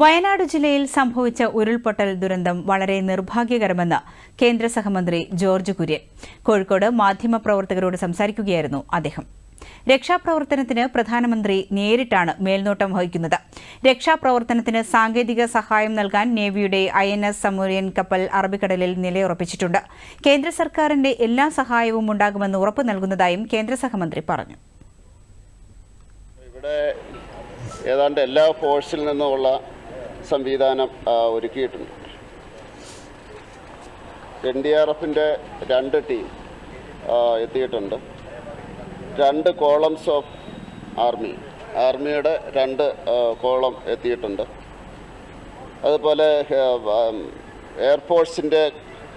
വയനാട് ജില്ലയിൽ സംഭവിച്ച ഉരുൾപൊട്ടൽ ദുരന്തം വളരെ നിർഭാഗ്യകരമെന്ന് കേന്ദ്ര സഹമന്ത്രി ജോർജ് കുര്യൻ. കോഴിക്കോട് മാധ്യമപ്രവർത്തകരോട് സംസാരിക്കുകയായിരുന്നു അദ്ദേഹം. രക്ഷാപ്രവർത്തനത്തിന് പ്രധാനമന്ത്രി നേരിട്ടാണ് മേൽനോട്ടം വഹിക്കുന്നത്. രക്ഷാപ്രവർത്തനത്തിന് സാങ്കേതിക സഹായം നൽകാൻ നേവിയുടെ ഐ എൻ എസ് സമൂര്യൻ കപ്പൽ അറബിക്കടലിൽ നിലയുറപ്പിച്ചിട്ടുണ്ട്. കേന്ദ്ര സർക്കാരിന്റെ എല്ലാ സഹായവും ഉണ്ടാകുമെന്ന് ഉറപ്പു നൽകുന്നതായും കേന്ദ്ര സഹമന്ത്രി പറഞ്ഞു. ഏതാണ്ട് എല്ലാ ഫോഴ്സിൽ നിന്നുമുള്ള സംവിധാനം ഒരുക്കിയിട്ടുണ്ട്. എൻ ഡി ആർ എഫിന്റെ രണ്ട് ടീം എത്തിയിട്ടുണ്ട്. രണ്ട് കോളംസ് ഓഫ് ആർമി ആർമിയുടെ രണ്ട് കോളം എത്തിയിട്ടുണ്ട്. അതുപോലെ എയർഫോഴ്സിന്റെ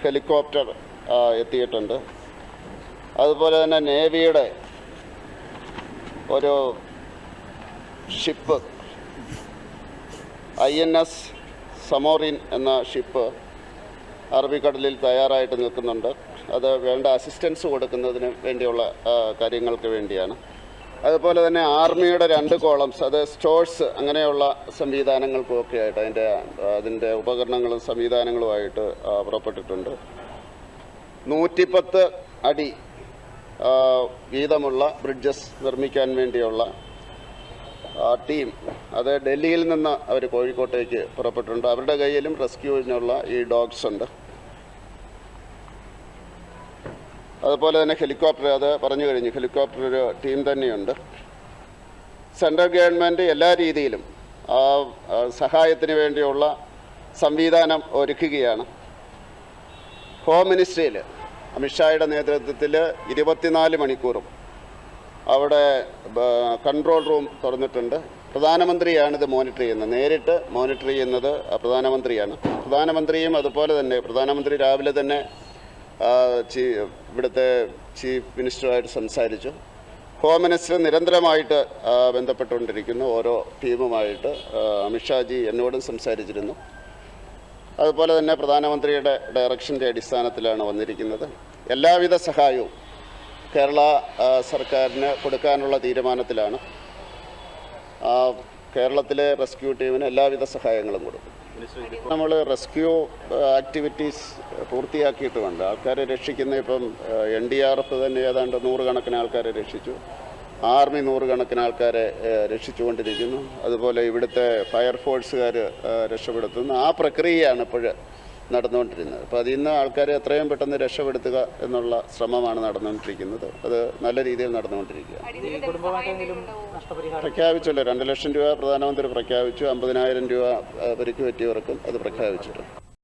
ഹെലികോപ്റ്റർ എത്തിയിട്ടുണ്ട്. അതുപോലെ തന്നെ നേവിയുടെ ഒരു ship I N S Zamorin എന്ന ഷിപ്പ് അറബിക്കടലിൽ തയ്യാറായിട്ട് നിൽക്കുന്നുണ്ട്. അത് വേണ്ട അസിസ്റ്റൻസ് കൊടുക്കുന്നതിന് വേണ്ടിയുള്ള കാര്യങ്ങൾക്ക് വേണ്ടിയാണ്. അതുപോലെ തന്നെ ആർമിയുടെ രണ്ട് കോളംസ് അത് സ്റ്റോഴ്സ് അങ്ങനെയുള്ള സംവിധാനങ്ങൾക്കുമൊക്കെ ആയിട്ട് അതിന്റെ അതിന്റെ ഉപകരണങ്ങളും സംവിധാനങ്ങളുമായിട്ട് പുറപ്പെട്ടിട്ടുണ്ട്. നൂറ്റിപ്പത്ത് അടി വീതമുള്ള ബ്രിഡ്ജസ് നിർമ്മിക്കാൻ വേണ്ടിയുള്ള ടീം അത് ഡൽഹിയിൽ നിന്ന് അവർ കോഴിക്കോട്ടേക്ക് പുറപ്പെട്ടിട്ടുണ്ട്. അവരുടെ കയ്യിലും റെസ്ക്യൂവിനുള്ള ഈ ഡോഗ്സ് ഉണ്ട്. അതുപോലെ തന്നെ ഹെലികോപ്റ്റർ അത് പറഞ്ഞു കഴിഞ്ഞു ഹെലികോപ്റ്റർ ഒരു ടീം തന്നെയുണ്ട്. സെൻട്രൽ ഗവൺമെന്റ് എല്ലാ രീതിയിലും ആ, സഹായത്തിന് വേണ്ടിയുള്ള സംവിധാനം ഒരുക്കുകയാണ്. ഹോം മിനിസ്ട്രിയിൽ അമിത്ഷായുടെ നേതൃത്വത്തിൽ ഇരുപത്തിനാല് മണിക്കൂറും അവിടെ കൺട്രോൾ റൂം തുറന്നിട്ടുണ്ട്. പ്രധാനമന്ത്രിയാണ് ഇത് മോണിറ്റർ ചെയ്യുന്നത്. നേരിട്ട് മോണിറ്റർ ചെയ്യുന്നത് പ്രധാനമന്ത്രിയാണ്. പ്രധാനമന്ത്രിയും അതുപോലെ തന്നെ പ്രധാനമന്ത്രി രാവിലെ തന്നെ ഇവിടുത്തെ ചീഫ് മിനിസ്റ്ററുമായിട്ട് സംസാരിച്ചു. ഹോം മിനിസ്റ്റർ നിരന്തരമായിട്ട് ബന്ധപ്പെട്ടുകൊണ്ടിരിക്കുന്നു. ഓരോ ടീമുമായിട്ട് അമിത്ഷാജി എന്നോടും സംസാരിച്ചിരുന്നു. അതുപോലെ തന്നെ പ്രധാനമന്ത്രിയുടെ ഡയറക്ഷന്റെ അടിസ്ഥാനത്തിലാണ് വന്നിരിക്കുന്നത്. എല്ലാവിധ സഹായവും കേരള സർക്കാരിന് കൊടുക്കാനുള്ള തീരുമാനത്തിലാണ്. കേരളത്തിലെ റെസ്ക്യൂ ടീമിന് എല്ലാവിധ സഹായങ്ങളും കൊടുക്കും. നമ്മൾ റെസ്ക്യൂ ആക്ടിവിറ്റീസ് പൂർത്തിയാക്കിയിട്ടുമുണ്ട്. ആൾക്കാരെ രക്ഷിക്കുന്ന ഇപ്പം എൻ ഡി ആർ എഫ് തന്നെ ഏതാണ്ട് നൂറുകണക്കിന് ആൾക്കാരെ രക്ഷിച്ചു. ആർമി നൂറുകണക്കിന് ആൾക്കാരെ രക്ഷിച്ചുകൊണ്ടിരിക്കുന്നു. അതുപോലെ ഇവിടുത്തെ ഫയർഫോഴ്സുകാർ രക്ഷപ്പെടുത്തുന്നു. ആ പ്രക്രിയയാണ് ഇപ്പോൾ നടന്നുകൊണ്ടിരുന്നത്. അപ്പോൾ അതിൽ നിന്ന് ആൾക്കാരെ എത്രയും പെട്ടെന്ന് രക്ഷപ്പെടുത്തുക എന്നുള്ള ശ്രമമാണ് നടന്നുകൊണ്ടിരിക്കുന്നത്. അത് നല്ല രീതിയിൽ നടന്നുകൊണ്ടിരിക്കുക പ്രഖ്യാപിച്ചല്ലോ. രണ്ട് ലക്ഷം രൂപ പ്രധാനമന്ത്രി പ്രഖ്യാപിച്ചു. അമ്പതിനായിരം രൂപ പരിക്ക് പറ്റിയവർക്കും അത് പ്രഖ്യാപിച്ചിട്ടുണ്ട്.